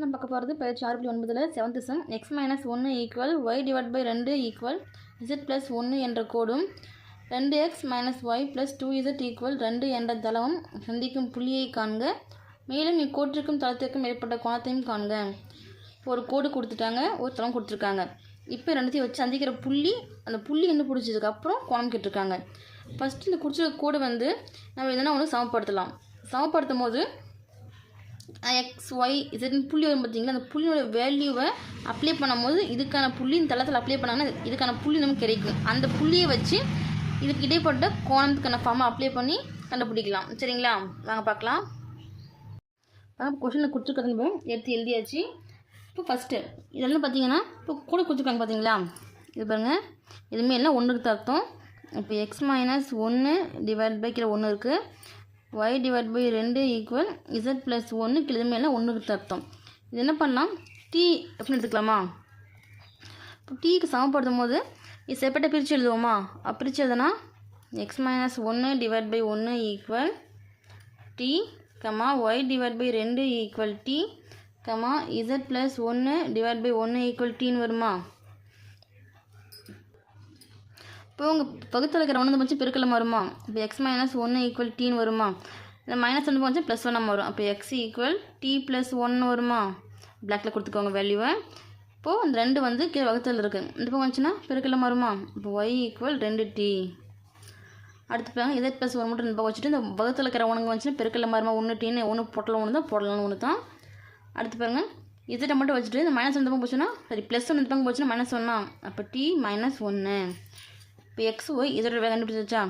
நம்ம பார்க்க போகிறது பயிற்சி ஆறு புள்ளி ஒன்பதில் செவன்த் சம் எக்ஸ் மைனஸ் ஒன்று ஈக்குவல் ஒய் டிவைட் பை ரெண்டு ஈக்குவல் இசட் ப்ளஸ் ஒன்று என்ற கோடும் ரெண்டு X minus Y plus two Z equal ரெண்டு என்ற தளமும் சந்திக்கும் புள்ளியை காண்க. மேலும் இக்கோட்டிற்கும் தளத்திற்கும் ஏற்பட்ட கோணத்தையும் காண்க. இப்போ ஒரு கோடு கொடுத்துட்டாங்க ஒரு தளம் கொடுத்துருக்காங்க. இப்போ ரெண்டுத்தையும் வச்சு சந்திக்கிற புள்ளி அந்த புள்ளி என்ன பிடிச்சதுக்கப்புறம் கோணம் கேட்டிருக்காங்க. ஃபஸ்ட்டு இந்த குடிச்சிருக்க கோடு வந்து நம்ம எதனா ஒன்று சமப்படுத்தலாம். சமப்படுத்தும் போது எக்ஸ் ஒய் இசட்னு புள்ளி வரும் பார்த்தீங்களா அந்த புள்ளியோட வேல்யூவை அப்ளை பண்ணும்போது இதுக்கான புள்ளி இந்த தளத்தில் அப்ளை பண்ணாங்கன்னா இதுக்கான புள்ளி நமக்கு கிடைக்கும். அந்த புள்ளியை வச்சு இதுக்கு இடைப்பட்ட கோணத்துக்கான ஃபார்மை அப்ளை பண்ணி கண்டுபிடிக்கலாம். சரிங்களா? வாங்க பார்க்கலாம். கொஷனில் கொடுத்துருக்கிறது எடுத்து எழுதியாச்சு. இப்போ ஃபஸ்ட்டு இதெல்லாம் பார்த்தீங்கன்னா இப்போ கூட கொடுத்துருக்காங்க பார்த்தீங்களா இது பாருங்கள் எதுவுமே எல்லாம் ஒன்றுக்கு தான் அர்த்தம். இப்போ எக்ஸ் மைனஸ் ஒன்று டிவைட் பை கீழே ஒன்று இருக்குது ஒய் டிவைட் பை ரெண்டு ஈக்குவல் இசட் ப்ளஸ் ஒன்று கிளிமையெல்லாம் ஒன்றுக்கு அர்த்தம் இது என்ன பண்ணலாம்? டி அப்படின்னு எடுத்துக்கலாமா? இப்போ டீக்கு சமப்படுத்தும் போது இது செப்பரேட்டாக பிரித்து எழுதுவோமா? அப்ப பிரித்து எழுதுனா எக்ஸ் மைனஸ் ஒன்று டிவைட் பை ஒன்று equal T comma Y divide by ரெண்டு equal T comma Z plus ஒன்று டிவைட் பை ஒன்று ஈக்குவல் டீன்னு வருமா? இப்போ உங்கள் பகுத்தில் இருக்கிற ஒன்று பட்சம் பெருக்கலம் வருமா இப்போ எக்ஸ் மைனஸ் ஒன்று ஈக்குவல் டின்னு வருமா? இந்த மைனஸ் ஒன்று பட்சம் ப்ளஸ் ஒன்னாக வரும் அப்போ எக்ஸ் ஈக்குவல் டி ப்ளஸ் ஒன்று வருமா? பிளாக்கில் கொடுத்துக்கோங்க வேல்யூவை இப்போது அந்த ரெண்டு வந்து கீழே வகுத்தல் இருக்குது இந்த பக்கம் வந்துச்சுன்னா பெருக்கலம் வருமா இப்போ ஒய் ஈக்குவல் ரெண்டு டி அடுத்து பாருங்க இசட் ப்ளஸ் ஒன் மட்டும் இந்த பக்கம் வச்சுட்டு இந்த பக்கத்தில் இருக்கிற உணவு வந்துச்சுன்னா பெருக்கல் மரமாக ஒன்று டீன்னு ஒன்று பொட்டலம் ஒன்று தான் போடலாம் ஒன்று தான். அடுத்து பாருங்க இதை மட்டும் வச்சுட்டு இந்த மைனஸ் ஒன்று பக்கம் போச்சுன்னா சரி ப்ளஸ் ஒன்று இந்த பக்கம் போச்சுன்னா மைனஸ் ஒன்னா அப்போ டி மைனஸ் ஒன்று இப்போ எக்ஸ் ஒய் இதோட கண்டுபிடிச்சா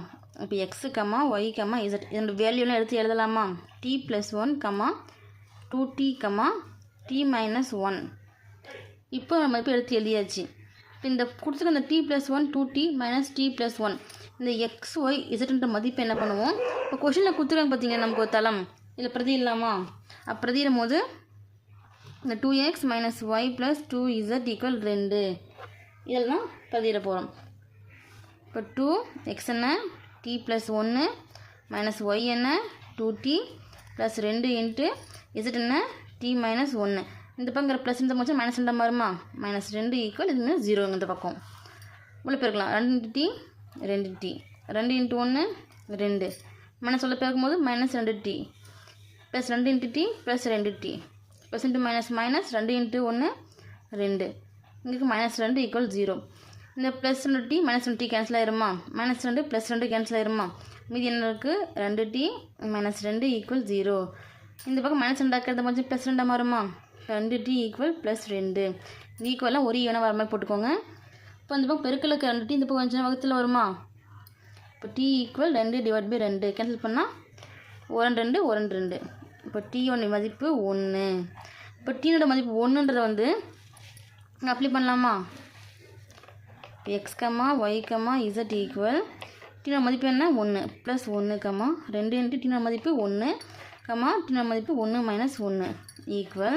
இப்போ X comma Y comma Z இதோட வேல்யூலாம் எடுத்து எழுதலாமா? T plus one comma two T comma T minus one இப்போ நம்ம இப்போ எடுத்து எழுதியாச்சு. இப்போ இந்த கொடுத்துருக்க இந்த T plus one two T minus T plus one இந்த எக்ஸ் ஒய் இசட்ன்ற மதிப்பு என்ன பண்ணுவோம்? இப்போ கொஷினில் கொடுத்துருக்காங்க பார்த்தீங்கன்னா நமக்கு ஒரு தளம்? இதில் பிரதி இல்லாமா? அப்போ பிரதிடும் போது இந்த two X minus Y plus two Z equal ரெண்டு. இதெல்லாம் பிரதியிட போகிறோம் இப்போ டூ எக்ஸ் என்ன? டி ப்ளஸ் ஒன்று மைனஸ் ஒய் என்ன? டூ டி ப்ளஸ் ரெண்டு இன்ட்டு இசட் என்ன? டி மைனஸ் ஒன்று இந்த பக்கம் ப்ளஸ் இந்த முடிச்சா மைனஸ் ரெண்டு மாறுமா? மைனஸ் ரெண்டு ஈக்குவல் இது ஜீரோ இந்த பக்கம். உள்ள பெருக்கலாம் ரெண்டு இன்ட்டு டி ரெண்டு டி ரெண்டு இன்ட்டு ஒன்று ரெண்டு. மைனஸ் உள்ள பெருக்கும்போது மைனஸ் ரெண்டு டி ப்ளஸ் ரெண்டு இன்ட்டு டி ப்ளஸ் ரெண்டு T plus into minus minus ரெண்டு இன்ட்டு ஒன்று ரெண்டு. இங்கே மைனஸ் ரெண்டு ஈக்குவல் ஜீரோ இந்த ப்ளஸ் ரெண்டு டி மைனஸ் ரெண்டு டி கேன்சல் ஆயிருமா? மைனஸ் ரெண்டு ப்ளஸ் ரெண்டு கேன்சல் ஆயிருமா? மீதி என்ன இருக்குது ரெண்டு டி மைனஸ் ரெண்டு ஈக்குவல் ஜீரோ இந்த பக்கம் மைனஸ் ரெண்டு ஆக்கிறது கொஞ்சம் ப்ளஸ் ரெண்டாக மாறுமா? ரெண்டு டி ஈக்குவல் ப்ளஸ் ரெண்டு. ஈக்குவலாக ஒரு ஈவனாக வர மாதிரி போட்டுக்கோங்க. இப்போ இந்த பக்கம் பெருக்கலுக்கு ரெண்டு டி இந்த பக்கம் கொஞ்சம் வகுத்தில் வருமா? இப்போ டி ஈக்குவல் ரெண்டு டிவைட் பை ரெண்டு. கேன்சல் பண்ணால் ஒரு ரெண்டு ரெண்டு ஒரு ரெண்டு இப்போ டி ஒன்று மதிப்பு ஒன்று இப்போ டீனோட மதிப்பு ஒன்றுன்றதை வந்து அப்ளை பண்ணலாமா? இப்போ X comma Y comma Z equal டீனோட மதிப்பு என்ன? ஒன்று ப்ளஸ் ஒன்று கம்மா ரெண்டு இன்ட்டு டீனோட மதிப்பு ஒன்று கம்மா டீனோட மதிப்பு ஒன்று மைனஸ் ஒன்று ஈக்குவல்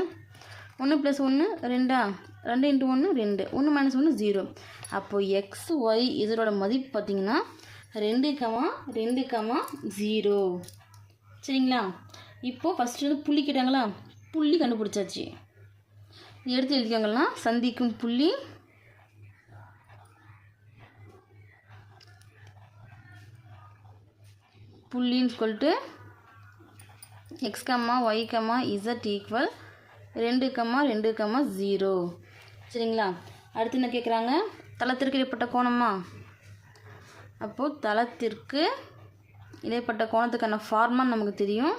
ஒன்று ப்ளஸ் ஒன்று ரெண்டா? ரெண்டு இன்ட்டு ஒன்று ரெண்டு. ஒன்று மைனஸ் ஒன்று ஜீரோ அப்போது எக்ஸ் ஒய் இதோட மதிப்பு பார்த்தீங்கன்னா ரெண்டு கமா ரெண்டு கமா ஜீரோ சரிங்களா? இப்போது ஃபஸ்ட்டு வந்து புள்ளி கேட்டாங்களா? புள்ளி கண்டுபிடிச்சாச்சு. எடுத்து எழுதிக்கோங்களா சந்திக்கும் புள்ளி புள்ளின்னு சொல்லிட்டு X comma Y comma Z equal ரெண்டு கம்மா ரெண்டு கம்மா ஜீரோ சரிங்களா? அடுத்து என்ன கேட்குறாங்க தளத்திற்கு இடைப்பட்ட கோணமா? அப்போது தளத்திற்கு இடைப்பட்ட கோணத்துக்கான ஃபார்மா நமக்கு தெரியும்.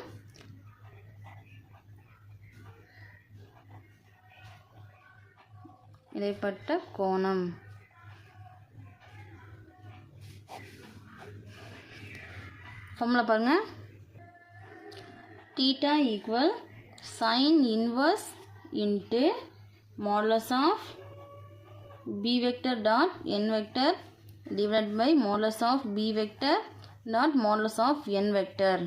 இடைப்பட்ட கோணம். ஃபார்முலா பாருங்கள் theta equal sine inverse into modulus of B vector dot N vector divide by modulus of B vector dot modulus of N vector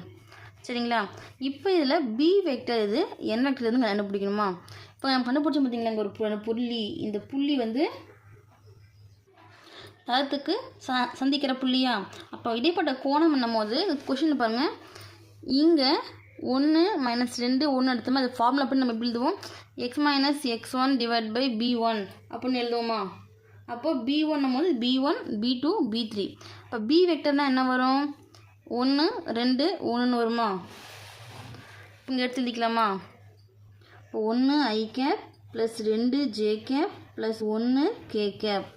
சரிங்களா இப்போ இதில் பி வெக்டர் இது என் வெக்டர் வந்து கண்டுபிடிக்கணுமா இப்போ நம்ம கண்டுபிடிச்சோம் பார்த்தீங்களா இங்கே ஒரு புள்ளி இந்த புள்ளி வந்து தளத்துக்கு ச சந்திக்கிற புள்ளியா? அப்போ இடைப்பட்ட கோணம் பண்ணும்போது கொஷின் பாருங்கள் இங்கே ஒன்று மைனஸ் ரெண்டு ஒன்று எடுத்தோமா அது ஃபார்முலா பண்ணி நம்ம எப்படி எழுதுவோம்? X minus X one divide by B one அப்படின்னு எழுதுவோமா? அப்போது பி ஒன்னும் போது B one B two B three இப்போ பி வெக்டர்னால் என்ன வரும்? ஒன்று ரெண்டு ஒன்றுன்னு வருமா? இங்கே எடுத்து எழுதிக்கலாமா? இப்போ ஒன்று ஐ கேப் ப்ளஸ் ரெண்டு ஜே கேப் ப்ளஸ் ஒன்று கே கேப்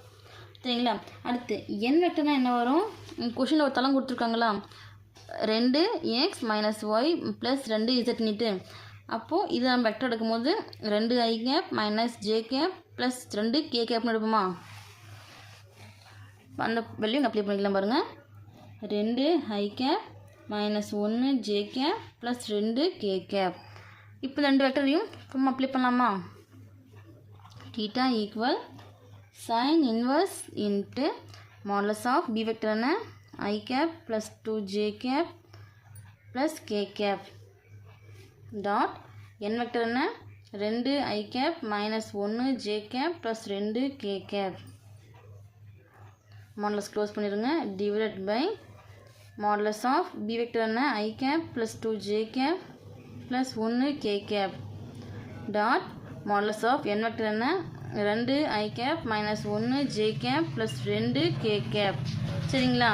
சரிங்களா? அடுத்து என் வெக்டர்னால் என்ன வரும்? கொஷினில் ஒரு தளம் கொடுத்துருக்காங்களா? ரெண்டு எக்ஸ் மைனஸ் ஒய் ப்ளஸ் ரெண்டு இசட்னிட்டு அப்போது இதை நம்ம வெக்டர் எடுக்கும்போது ரெண்டு I cap minus J cap plus ரெண்டு கே கேப்னு எடுப்போமா? அந்த வெளியும் அப்ளை பண்ணிக்கலாம் பாருங்கள் ரெண்டு ஐ கேப் மைனஸ் ஒன்று ஜே கேப் ப்ளஸ் ரெண்டு கே கேப் இப்போ ரெண்டு வெக்டரையும் சும்மா அப்ளை பண்ணலாமா? Theta equal sin inverse into modulus of b vector என்ன i cap plus 2j cap plus k cap dot n vector என்ன ரெண்டு i cap minus ஒன்று j cap plus ரெண்டு k cap modulus க்ளோஸ் பண்ணிடுங்க divided by modulus of b vector என்ன i cap plus 2j cap plus ஒன்று k cap dot modulus of N vector என்ன ரெண்டு ஐ cap minus ஒன்று J cap plus ரெண்டு K cap சரிங்களா?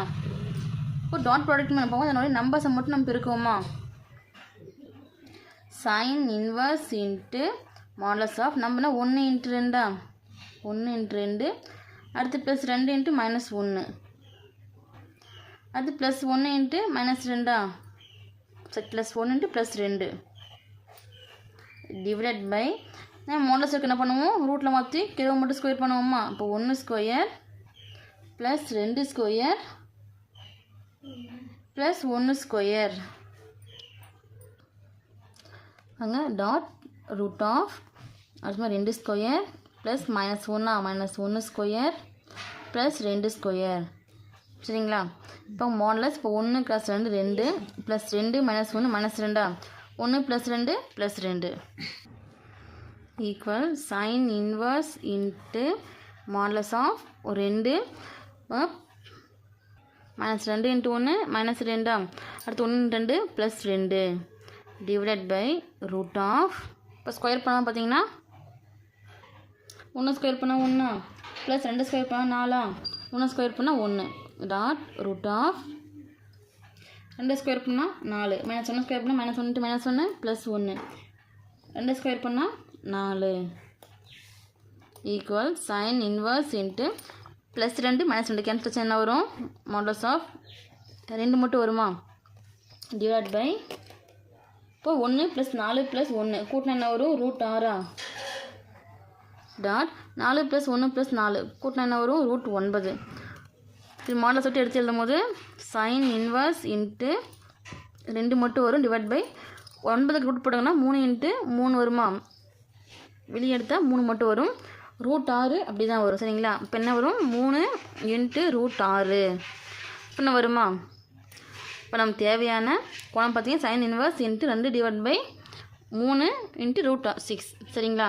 இப்போ டாட் ப்ராடக்ட் நம்ம பார்ப்போம் அதனுடைய நம்பர்ஸை மட்டும் நம்ம பெருக்குவோமா? Sine inverse into modulus of நம்பர்னா ஒன்று இன்ட்டு ரெண்டா? ஒன்று இன்ட்டு ரெண்டு. அடுத்து ப்ளஸ் ரெண்டு இன்ட்டு மைனஸ் ஒன்று அடுத்து ப்ளஸ் ஒன்று இன்ட்டு மைனஸ் ரெண்டா? சரி ப்ளஸ் ஒன்று இன்ட்டு ப்ளஸ் ரெண்டு. டிவைட் பை மோடல் சர்க்கு என்ன பண்ணுவோம்? ரூட்டில் மாற்றி கிலோ மட்டும் ஸ்கொயர் பண்ணுவோம்மா. இப்போ ஒன்று ஸ்கொயர் ப்ளஸ் ரெண்டு ஸ்கொயர் ப்ளஸ் ஒன்று ஸ்கொயர் அங்கே டாட் ரூட் ஆஃப் அது மாதிரி ரெண்டு ஸ்கொயர் ப்ளஸ் மைனஸ் ஒன்றா மைனஸ் ஒன்று ஸ்கொயர் ப்ளஸ் ரெண்டு ஸ்கொயர் சரிங்களா? இப்போ மாடலஸ் இப்போ ஒன்று ப்ளஸ் ரெண்டு ரெண்டு ப்ளஸ் ரெண்டு மைனஸ் ஒன்று மைனஸ் ரெண்டா? ஒன்று ப்ளஸ் ரெண்டு ப்ளஸ் ரெண்டு. Equal sine inverse into modulus of ஒரு ரெண்டு மைனஸ் ரெண்டு இன்ட்டு ஒன்று மைனஸ் ரெண்டா அடுத்து ஒன்று ரெண்டு ப்ளஸ் ரெண்டு. டிவைடட் பை ரூட் ஆஃப் இப்போ ஸ்கொயர் பண்ணால் பார்த்தீங்கன்னா ஒன்று ஸ்கொயர் பண்ணால் ஒன்றா ப்ளஸ் ரெண்டு ஸ்கொயர் பண்ணால் நாலா ஒன்று ஸ்கொயர் பண்ணால் ஒன்று டாட் ரூட் ஆஃப் ரெண்டு ஸ்கொயர் பண்ணால் நாலு. மைனஸ் ஒன்று ஸ்கொயர் பண்ணால் மைனஸ் ஒன்று மைனஸ் ஒன்று ப்ளஸ் ஒன்று ரெண்டு ஸ்கொயர் பண்ணால் நாலு. Equal sine inverse into plus ரெண்டு மைனஸ் ரெண்டு. கேன்சல் என்ன வரும். மாடல்ஸ் ஆஃப் ரெண்டு மட்டும் வருமா? டிவைட் பை இப்போ ஒன்று ப்ளஸ் நாலு ப்ளஸ் ஒன்று கூட்டினா என்ன வரும்? ரூட் ஆறா டாட் நாலு ப்ளஸ் ஒன்று ப்ளஸ் நாலு. கூட்டினா என்ன வரும்? ரூட் ஒன்பது. இது மாடலை சொல்லிட்டு எடுத்து எழுதும் போது சைன் இன்வர்ஸ் இன்ட்டு ரெண்டு மட்டும் வரும். டிவைட் பை ஒன்பதுக்கு ரூட் போட்டாங்கன்னா மூணு இன்ட்டு மூணு வருமா? வெளியே எடுத்தால் மூணு மட்டும் வரும். ரூட் ஆறு அப்படி தான் வரும். சரிங்களா? இப்போ என்ன வரும்? மூணு இன்ட்டு ரூட் ஆறு. இப்போ என்ன வருமா? இப்போ நமக்கு தேவையான குணம் பார்த்தீங்கன்னா சைன் இன்வர்ஸ் இன்ட்டு ரெண்டு டிவைட் பை மூணு இன்ட்டு ரூட் சிக்ஸ் சரிங்களா?